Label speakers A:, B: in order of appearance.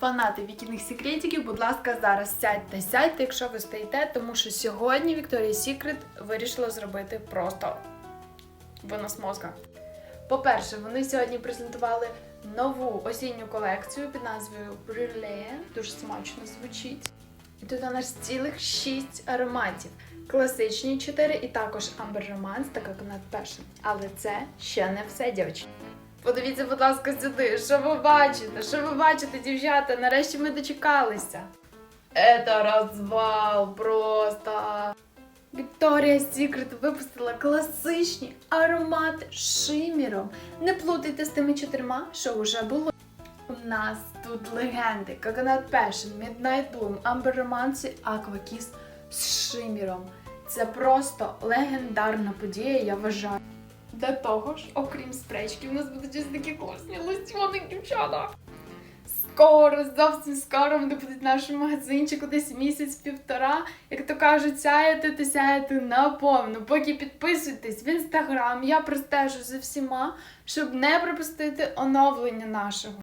A: Фанати вікінних секретиків, будь ласка, зараз сядьте, сядьте, якщо ви стоїте, тому що сьогодні Victoria's Secret вирішила зробити просто винос мозга. По-перше, вони сьогодні презентували нову осінню колекцію під назвою Brilliant. Дуже смачно звучить. І тут у нас цілих 6 ароматів. Класичні 4 і також Amber Romance та Coconut Passion. Але це ще не все, дівчата. Подивіться, будь ласка, сюди. Що ви бачите? Що ви бачите, дівчата? Нарешті ми дочекалися. Это розвал просто. Victoria's Secret випустила класичні аромати з шиміром. Не плутайте з тими чотирма, що вже було. У нас тут легенди Coconut Passion, Midnight Bloom, Amber Romance Aqua Kiss з шиміром. Це просто легендарна подія, я вважаю. До того ж, окрім спречки, у нас будуть ось такі класні лосьони, дівчата. Скоро, зовсім скоро вони будуть в нашому магазинчику десь місяць-півтора. Як то кажуть, сяяти, то сяяти наповну. Поки підписуйтесь в інстаграм, я простежу за всіма, щоб не пропустити оновлення нашого.